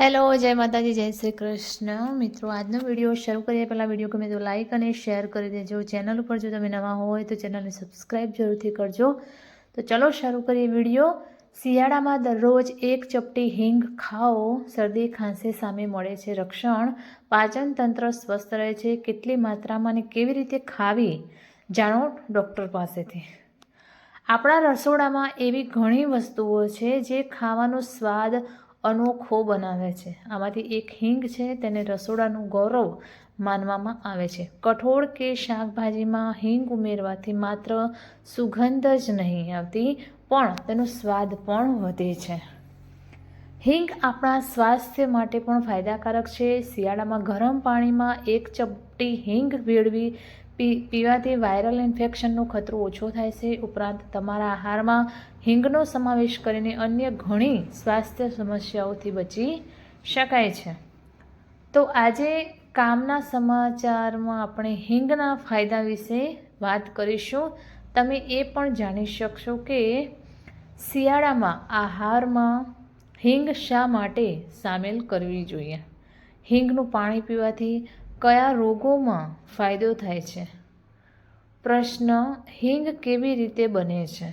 Hello જય માતાજી જય શ્રી કૃષ્ણ મિત્રો આજનો વીડિયો શરૂ કરીએ. પહેલાં વીડિયો ગમે તો લાઇક અને શેર કરી દેજો. ચેનલ ઉપર જો તમે નવા હોય તો ચેનલને સબસ્ક્રાઈબ જરૂરથી કરજો. તો ચલો શરૂ કરીએ વીડિયો શિયાળામાં દરરોજ એક ચપટી હિંગ ખાઓ. શરદી, ખાંસી સામે મળે છે રક્ષણ. પાચન તંત્ર સ્વસ્થ રહે છે. કેટલી માત્રામાં અને કેવી રીતે ખાવી? જાણો ડૉક્ટર પાસેથી. આપણા રસોડામાં એવી ઘણી વસ્તુઓ છે જે ખાવાનો સ્વાદ અનોખો બનાવે છે. આમાંથી એક હિંગ છે, તેને રસોડાનું ગૌરવ માનવામાં આવે છે. કઠોળ કે શાકભાજીમાં હિંગ ઉમેરવાથી માત્ર સુગંધ જ નહીં આવતી, પણ તેનો સ્વાદ પણ વધે છે. હિંગ આપણા સ્વાસ્થ્ય માટે પણ ફાયદાકારક છે. શિયાળામાં ગરમ પાણીમાં એક ચપટી હિંગ ભેળવી પી, પીવાથી વાયરલ ઇન્ફેક્શનનો ખતરો ઓછો થાય છે. ઉપરાંત તમારા આહારમાં હિંગનો સમાવેશ કરીને અન્ય ઘણી સ્વાસ્થ્ય સમસ્યાઓથી બચી શકાય છે. તો આજે કામના સમાચારમાં આપણે હિંગના ફાયદા વિશે વાત કરીશું. તમે એ પણ જાણી શકશો કે શિયાળામાં આહારમાં હિંગ શા માટે સામેલ કરવી જોઈએ? હિંગનું પાણી પીવાથી કયા રોગોમાં ફાયદો થાય છે? પ્રશ્ન, હિંગ કેવી રીતે બને છે?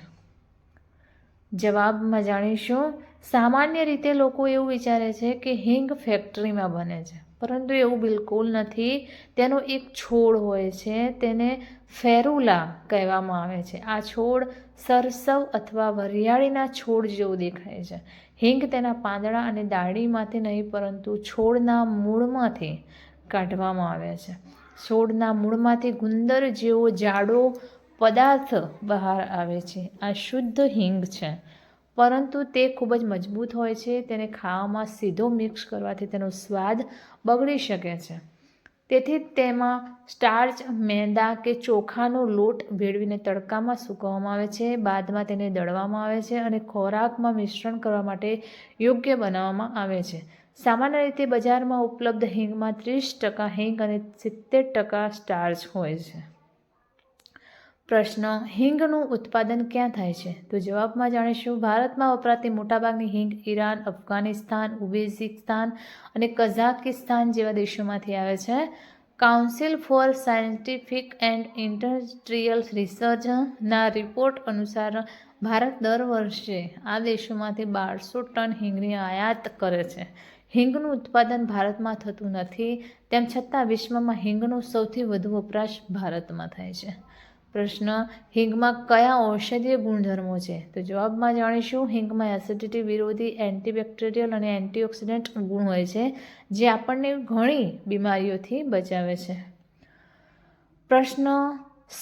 જવાબમાં જાણીશું, સામાન્ય રીતે લોકો એવું વિચારે છે કે હિંગ ફેક્ટરીમાં બને છે, પરંતુ એવું બિલકુલ નથી. તેનો એક છોડ હોય છે, તેને ફેરુલા કહેવામાં આવે છે. આ છોડ સરસવ અથવા વરિયાળીના છોડ જેવું દેખાય છે. હિંગ તેના પાંદડા અને દાઢીમાંથી નહીં, પરંતુ છોડના મૂળમાંથી કાઢવામાં આવે છે. છોડના મૂળમાંથી ગુંદર જેવો જાડો પદાર્થ બહાર આવે છે. આ શુદ્ધ હિંગ છે. પરંતુ તે ખૂબ જ મજબૂત હોય છે. તેને ખાવામાં સીધો મિક્સ કરવાથી તેનો સ્વાદ બગડી શકે છે. તેથી તેમાં સ્ટાર્ચ, મેંદા કે ચોખાનો લોટ ભેળવીને તડકામાં સૂકવવામાં આવે છે. બાદમાં તેને દળવામાં આવે છે અને ખોરાકમાં મિશ્રણ કરવા માટે યોગ્ય બનાવવામાં આવે છે. સામાન્ય રીતે બજારમાં ઉપલબ્ધ હિંગમાં ત્રીસ ટકા હિંગ અને સિત્તેર ટકા સ્ટાર્ચ હોય છે. પ્રશ્ન, હિંગનું ઉત્પાદન ક્યાં થાય છે? તો જવાબમાં જાણીશું, ભારતમાં વપરાતી મોટાભાગની હિંગ ઈરાન, અફઘાનિસ્તાન, ઉઝબેકિસ્તાન અને કઝાકિસ્તાન જેવા દેશોમાંથી આવે છે. Council for scientific and industrial રિસર્ચના report અનુસાર, ભારત દર વર્ષે આ દેશોમાંથી બારસો ટન હિંગની આયાત કરે છે. હિંગનું ઉત્પાદન ભારતમાં થતું નથી, તેમ છતાં વિશ્વમાં હિંગનો સૌથી વધુ વપરાશ ભારતમાં થાય છે. પ્રશ્ન, હિંગમાં કયા ઔષધીય ગુણધર્મો છે? તો જવાબમાં જાણીશું, હિંગમાં એસિડિટી વિરોધી એન્ટીબેક્ટેરિયલ અને એન્ટીઓક્સિડન્ટ ગુણ હોય છે, જે આપણને ઘણી બીમારીઓથી બચાવે છે. પ્રશ્ન,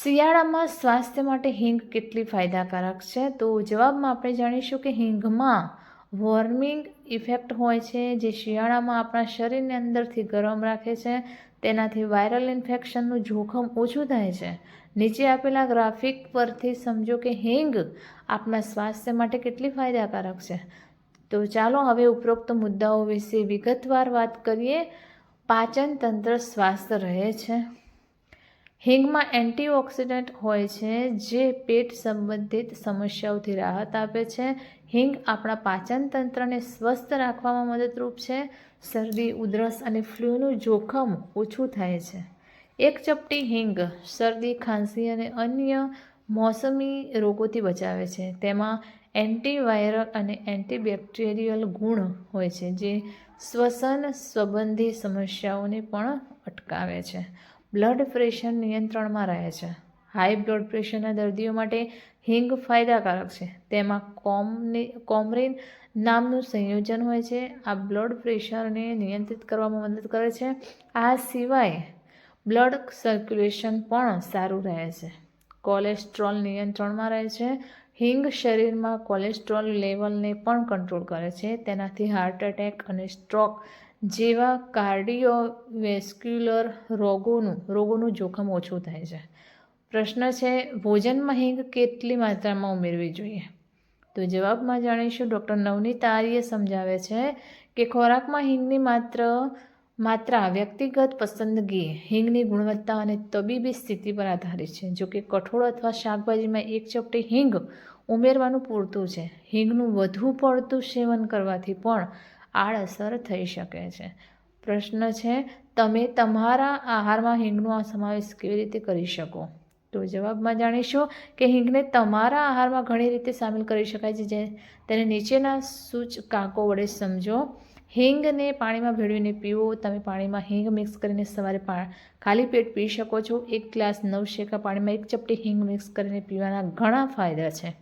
શિયાળામાં સ્વાસ્થ્ય માટે હિંગ કેટલી ફાયદાકારક છે? તો જવાબમાં આપણે જાણીશું કે હિંગમાં વોર્મિંગ ઇફેક્ટ હોય છે, જે શિયાળામાં આપણા શરીરને અંદરથી ગરમ રાખે છે, તેનાથી વાયરલ ઇન્ફેક્શનનું જોખમ ઓછું થાય છે. નીચે આપેલા ગ્રાફિક પરથી સમજો કે હિંગ આપણા સ્વાસ્થ્ય માટે કેટલી ફાયદાકારક છે. તો ચાલો હવે ઉપરોક્ત મુદ્દાઓ વિશે વિગતવાર વાત કરીએ. પાચન તંત્ર સ્વાસ્થ્ય રહે છે. હિંગમાં એન્ટીઓક્સિડન્ટ હોય છે, જે પેટ સંબંધિત સમસ્યાઓથી રાહત આપે છે. હિંગ આપણા પાચન તંત્રને સ્વસ્થ રાખવામાં મદદરૂપ છે. શરદી, ઉધરસ અને ફ્લૂનું જોખમ ઓછું થાય છે. એક ચપટી હિંગ શરદી, ખાંસી અને અન્ય મોસમી રોગોથી બચાવે છે. તેમાં એન્ટીવાયરલ અને એન્ટીબેક્ટેરિયલ ગુણ હોય છે, જે શ્વસન સંબંધી સમસ્યાઓને પણ અટકાવે છે. બ્લડ પ્રેશર નિયંત્રણમાં રહે છે. હાઈ બ્લડ પ્રેશરના દર્દીઓ માટે હિંગ ફાયદાકારક છે. તેમાં કોમની, કોમરીન નામનું સંયોજન હોય છે. આ બ્લડ પ્રેશરને નિયંત્રિત કરવામાં મદદ કરે છે. આ સિવાય બ્લડ સર્ક્યુલેશન પણ સારું રહે છે. કોલેસ્ટ્રોલ નિયંત્રણમાં રહે છે. હિંગ શરીરમાં કોલેસ્ટ્રોલ લેવલને પણ કંટ્રોલ કરે છે. તેનાથી હાર્ટ એટેક અને સ્ટ્રોક જેવા કાર્ડિયોવેસ્ક્યુલર રોગોનું રોગોનું જોખમ ઓછું થાય છે. પ્રશ્ન છે ભોજનમાં હિંગ કેટલી માત્રામાં ઉમેરવી જોઈએ? તો જવાબમાં જાણીશું, ડૉક્ટર નવનીત આર્ય સમજાવે છે કે ખોરાકમાં હિંગની માત્ર, માત્રા વ્યક્તિગત પસંદગી, હિંગની ગુણવત્તા અને તબીબી સ્થિતિ પર આધારિત છે. જો કે કઠોળ અથવા શાકભાજીમાં એક ચપટી હિંગ ઉમેરવાનું પૂરતું છે. હિંગનું વધુ પડતું સેવન કરવાથી પણ આડઅસર થઈ શકે છે. પ્રશ્ન છે, તમે તમારા આહારમાં હિંગનો સમાવેશ કેવી રીતે કરી શકો? તો જવાબમાં જાણીશું કે હિંગને તમારા આહારમાં ઘણી રીતે સામેલ કરી શકાય છે, જે તેને નીચેના સૂચકાંકો વડે સમજો. હિંગને પાણીમાં ભેળવીને પીવો. તમે પાણીમાં હિંગ મિક્સ કરીને સવારે ખાલી પેટ પી શકો છો. એક ગ્લાસ નવશેકા પાણીમાં એક ચપટી હિંગ મિક્સ કરીને પીવાના ઘણા ફાયદા છે.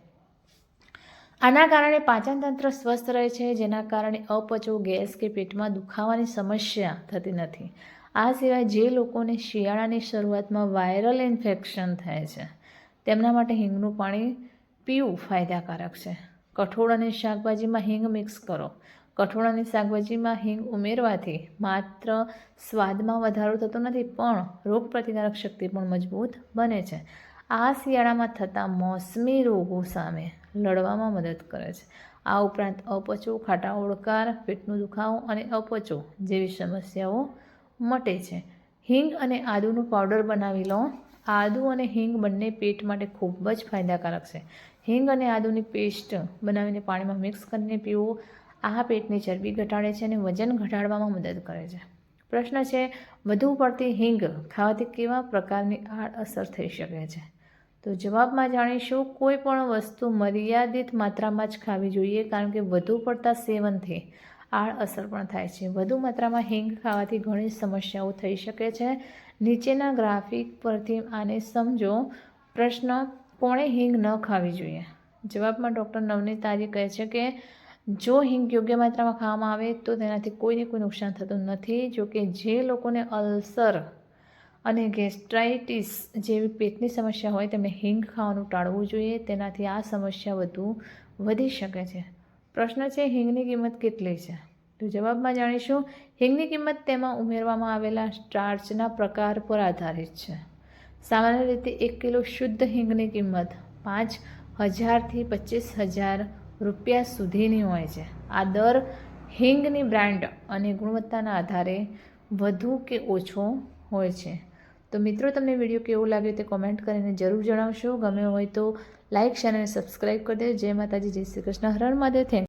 આના કારણે પાચનતંત્ર સ્વસ્થ રહે છે, જેના કારણે અપચો, ગેસ કે પેટમાં દુખાવાની સમસ્યા થતી નથી. આ સિવાય જે લોકોને શિયાળાની શરૂઆતમાં વાયરલ ઇન્ફેક્શન થાય છે, તેમના માટે હિંગનું પાણી પીવું ફાયદાકારક છે. કઠોળ અને શાકભાજીમાં હિંગ મિક્સ કરો. કઠોળ અને શાકભાજીમાં હિંગ ઉમેરવાથી માત્ર સ્વાદમાં વધારો થતો નથી, પણ રોગપ્રતિકારક શક્તિ પણ મજબૂત બને છે. આ શિયાળામાં થતા મોસમી રોગો સામે લડવામાં મદદ કરે છે. આ ઉપરાંત અપચો, ખાટા ઓળકાર પેટનો દુખાવો અને અપચો જેવી સમસ્યાઓ મટે છે. હિંગ અને આદુનું પાવડર બનાવી લો. આદુ અને હિંગ બંને પેટ માટે ખૂબ જ ફાયદાકારક છે. હિંગ અને આદુની પેસ્ટ બનાવીને પાણીમાં મિક્સ કરીને પીવો આ પેટની ચરબી ઘટાડે છે અને વજન ઘટાડવામાં મદદ કરે છે. પ્રશ્ન છે, વધુ પડતી હિંગ ખાવાથી કેવા પ્રકારની આડઅસર થઈ શકે છે? તો જવાબમાં જાણીશું, કોઈ પણ વસ્તુ મર્યાદિત માત્રામાં જ ખાવી જોઈએ કારણ કે વધુ પડતા સેવનથી આડઅસર પણ થાય છે. વધુ માત્રામાં હિંગ ખાવાથી ઘણી સમસ્યાઓ થઈ શકે છે. નીચેના ગ્રાફિક પરથી આને સમજો. પ્રશ્ન, કોણે હિંગ ન ખાવી જોઈએ? જવાબમાં ડૉક્ટર નવનીત આર્ય કહે છે કે, જો હિંગ યોગ્ય માત્રામાં ખાવામાં આવે, તો તેનાથી કોઈને કોઈ નુકસાન થતું નથી. જો કે, જે લોકોને અલ્સર અને ગેસ્ટ્રાઇટિસ જેવી પેટની સમસ્યા હોય તેમણે હિંગ ખાવાનું ટાળવું જોઈએ. તેનાથી આ સમસ્યા વધુ વધી શકે છે. પ્રશ્ન છે, હિંગની કિંમત કેટલી છે? તો જવાબમાં જાણીશું, હિંગની કિંમત તેમાં ઉમેરવામાં આવેલા સ્ટાર્ચના પ્રકાર પર આધારિત છે. સામાન્ય રીતે એક કિલો શુદ્ધ હિંગની કિંમત પાંચ હજારથી પચીસ હજાર રૂપિયા સુધીની હોય છે. આ દર હિંગની બ્રાન્ડ અને ગુણવત્તાના આધારે વધુ કે ઓછો હોય છે. તો મિત્રો, તમને વીડિયો કેવો લાગ્યો તે કોમેન્ટ કરીને જરૂર જણાવશો. ગમ્યો હોય તો લાઇક શેર અને સબસ્ક્રાઈબ કરી દેજો. જય માતાજી જય શ્રી કૃષ્ણ. હરણ મહાદેવ થેન્ક